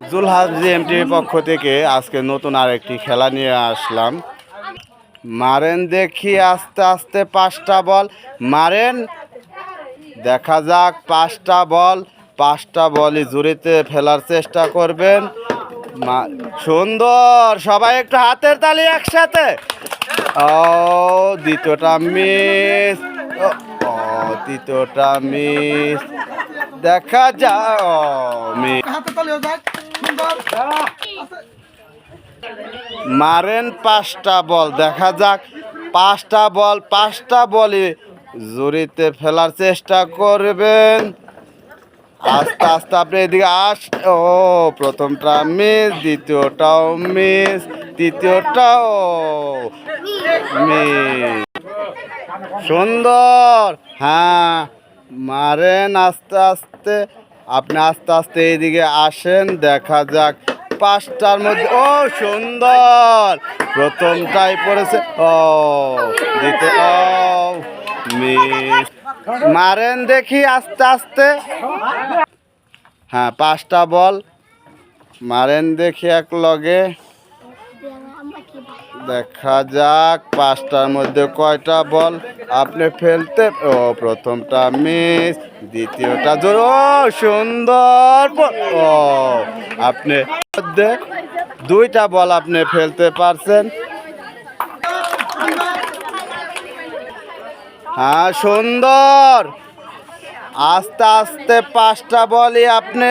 জুলহাস জিএমটির পক্ষ থেকে আজকে নতুন আরেকটি খেলা নিয়ে আসলাম। মারেন দেখি আস্তে আস্তে পাঁচটা বল। মারেন, দেখা যাক পাঁচটা বল। পাঁচটা বলই জুড়িতে ফেলার চেষ্টা করবেন। সুন্দর, সবাই একটু হাতের তালি একসাথে। ও, দ্বিতীয়টা মিস। ও তৃতীয়টা মিস। দেখা যা ও, মিস। মারেন পাঁচটা বল, দেখা যাক। পাঁচটা বল, পাঁচটা বলই জুড়িতে ফেলার চেষ্টা করবেন। আস্তে আস্তে আপনি এদিকে আস। ও, প্রথমটা মিস, দ্বিতীয়টাও মিস, তৃতীয়টাও মিস। সুন্দর। হ্যাঁ মারেন আস্তে আস্তে। আপনি আস্তে আস্তে এইদিকে আসেন, দেখা যাক পাঁচটার মধ্যে ও, সুন্দর! প্রথমটাই পড়েছে। ও দিতে মারেন দেখি আস্তে আস্তে। হ্যাঁ পাঁচটা বল। মারেন দেখি এক লগে। দেখা যাক পাঁচটার মধ্যে কয়টা বল। আপনি ফেলতে, ও, প্রথমটা মিস দ্বিতীয়টা জোর ও সুন্দর ও, আপনি দুইটা বল আপনি ফেলতে পারছেন। হ্যাঁ সুন্দর। আস্তে আস্তে পাঁচটা বলই আপনি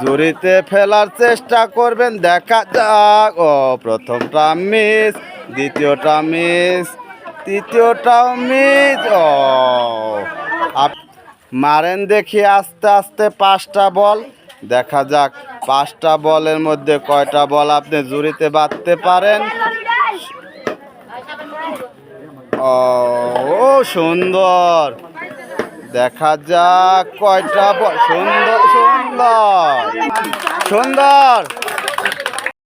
জুড়িতে ফেলার চেষ্টা করবেন, দেখা যাক। ও, প্রথমটা মিস দ্বিতীয়টা মিস তৃতীয়টাও মিস ও মারেন দেখি আস্তে আস্তে পাঁচটা বল। দেখা যাক পাঁচটা বলের মধ্যে কয়টা বল আপনি জুড়িতে বাঁধতে পারেন। ও সুন্দর। দেখা যাক কয়টা ব- সুন্দর সুন্দর। সুন্দর।